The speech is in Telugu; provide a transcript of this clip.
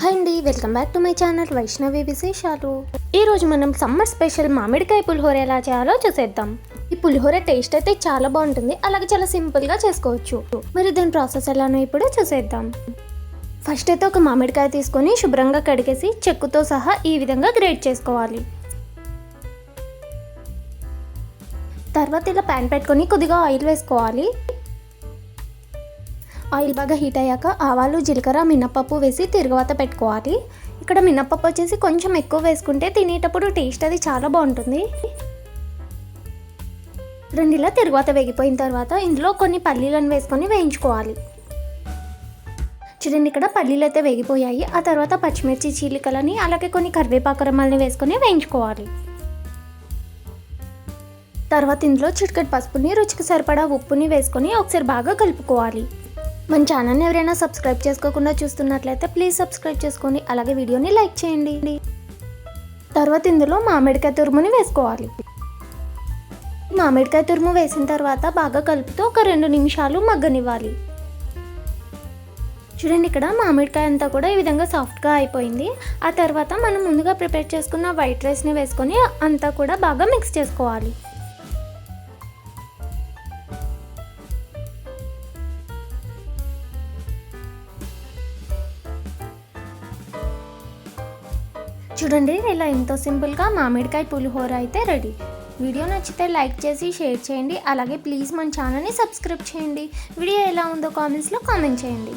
హాయ్ అండి welcome back to my channel Vaishnavi విశేషాలు. ఈరోజు మనం సమ్మర్ స్పెషల్ మామిడికాయ పులిహోర ఎలా చేయాలో చూసేద్దాం. ఈ పులిహోర టేస్ట్ అయితే చాలా బాగుంటుంది అలాగే చాలా సింపుల్గా చేసుకోవచ్చు. మరి దీని ప్రాసెస్ ఎలానో ఇప్పుడు చూసేద్దాం. ఫస్ట్ అయితే ఒక మామిడికాయ తీసుకొని శుభ్రంగా కడిగేసి చెక్కుతో సహా ఈ విధంగా గ్రేట్ చేసుకోవాలి. తర్వాత ఇలా ప్యాన్ పెట్టుకొని కొద్దిగా ఆయిల్ వేసుకోవాలి. ఆయిల్ బాగా హీట్ అయ్యాక ఆవాలు జీలకర్ర మినప్పప్పు వేసి తిరుగువాత పెట్టుకోవాలి. ఇక్కడ మినప్పప్పు వచ్చేసి కొంచెం ఎక్కువ వేసుకుంటే తినేటప్పుడు టేస్ట్ అది చాలా బాగుంటుంది. రెండు ఇలా తిరుగువాత వేగిపోయిన తర్వాత ఇందులో కొన్ని పల్లీలను వేసుకొని వేయించుకోవాలి. చూడండి ఇక్కడ పల్లీలు అయితే వేగిపోయాయి. ఆ తర్వాత పచ్చిమిర్చి చీలికలని అలాగే కొన్ని కరివేపాకు రమ్మల్ని వేసుకొని వేయించుకోవాలి. తర్వాత ఇందులో చిటికెట్ పసుపుని రుచికి సరిపడా ఉప్పుని వేసుకొని ఒకసారి బాగా కలుపుకోవాలి. మన ఛానల్ని ఎవరైనా సబ్స్క్రైబ్ చేసుకోకుండా చూస్తున్నట్లయితే ప్లీజ్ సబ్స్క్రైబ్ చేసుకొని అలాగే వీడియోని లైక్ చేయండి. తర్వాత ఇందులో మామిడికాయ తురుముని వేసుకోవాలి. మామిడికాయ తురుము వేసిన తర్వాత బాగా కలుపుతూ ఒక రెండు నిమిషాలు మగ్గనివ్వాలి. చూడండి ఇక్కడ మామిడికాయ అంతా కూడా ఈ విధంగా సాఫ్ట్గా అయిపోయింది. ఆ తర్వాత మనం ముందుగా ప్రిపేర్ చేసుకున్న వైట్ రైస్ని వేసుకొని అంతా కూడా బాగా మిక్స్ చేసుకోవాలి. చూడండి ఇలా ఎంతో సింపుల్గా మామిడికాయ పులిహోర అయితే రెడీ. వీడియో నచ్చితే లైక్ చేసి షేర్ చేయండి. అలాగే ప్లీజ్ మన ఛానల్ని సబ్స్క్రైబ్ చేయండి. వీడియో ఎలా ఉందో కామెంట్స్లో కామెంట్ చేయండి.